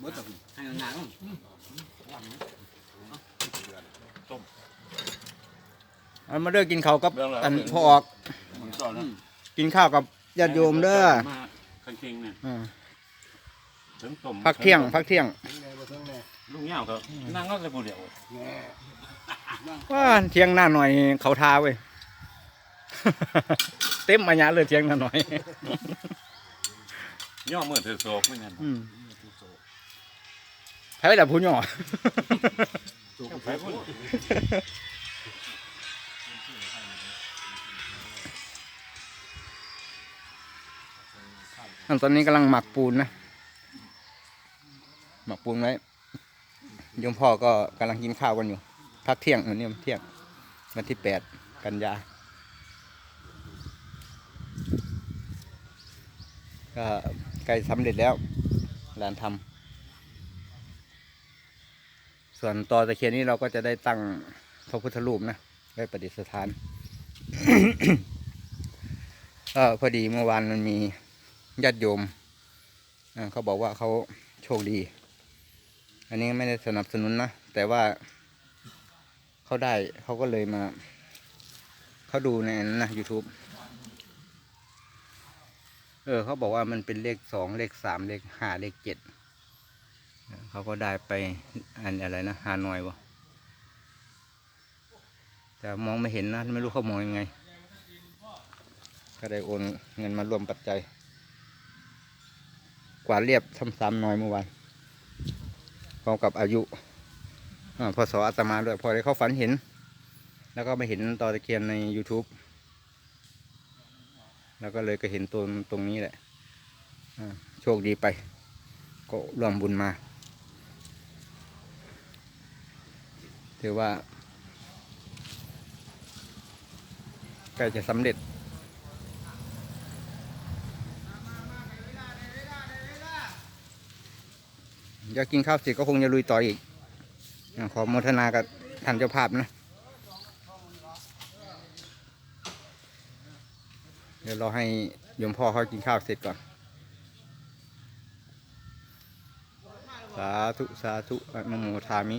เมื่อตะกี้ให้งานๆมั้งเอามาเด้อกินข้าวกับอันพ่อออกมันต่อนะกินข้าวกับญาติโยมเด้อมาคันคิงเนี่ยอ่าถึงต้มพักเที่ยงพักเที่ยงลุงย่างก็นั่งก็จะผู้เดียวว่าเที่ยงหน้าหน่อยเขาทาเว้ยเต็มมาหยาเลยเที่ยงหน้าหน่อยย่อมือถือโศกไม่งั้น อืมใช่แต่ผู้หยอไปพุ่นอันตอนนี้กำลังหมักปูนนะ หมักปูนไว้ยมพ่อก็กำลังกินข้าวกันอยู่ พักเที่ยงวันนี้เที่ยง วันที่แปดกันยา ก็ใกล้สำเร็จแล้วลานทำ ส่วนต่อตะเคียนนี้เราก็จะได้ตั้งพระพุทธรูปนะไว้ประดิษฐานก็พอดีเมื่อวานมันมีญาติโยมเขาบอกว่าเขาโชคดี อันนี้ไม่ได้สนับสนุนนะ แต่ว่าเขาได้เขาก็เลยมา เขาดูในนั้นนะ YouTube เออเขาบอกว่ามันเป็นเลขสองเลขสามเลขห้าเลขเจ็ด เขาก็ได้ไปอันอะไรนะฮานอยวะแต่มองไม่เห็นนะ ไม่รู้เขามองยังไง ก็ได้โอนเงินมารวมปัจจัย กว่าเรียบซ้ำๆหน้อยเมื่อวานพร้อมกับอายุอาพศอาตมาด้วย พอได้เข้าฝันเห็น แล้วก็ไปเห็นตอตะเคียนใน YouTube แล้วก็เลยก็เห็นตัวตรงนี้แหละโชคดีไป ก็ร่วมบุญมา ถือว่าใกล้จะสำเร็จ อยากกินข้าวเสร็จก็คงจะลุยต่ออีก ขอโมทนากับท่านเจ้าภาพนะ เดี๋ยวเราให้ยมพ่อเขากินข้าวเสร็จก่อน สาธุ สาธุอนโมทามิ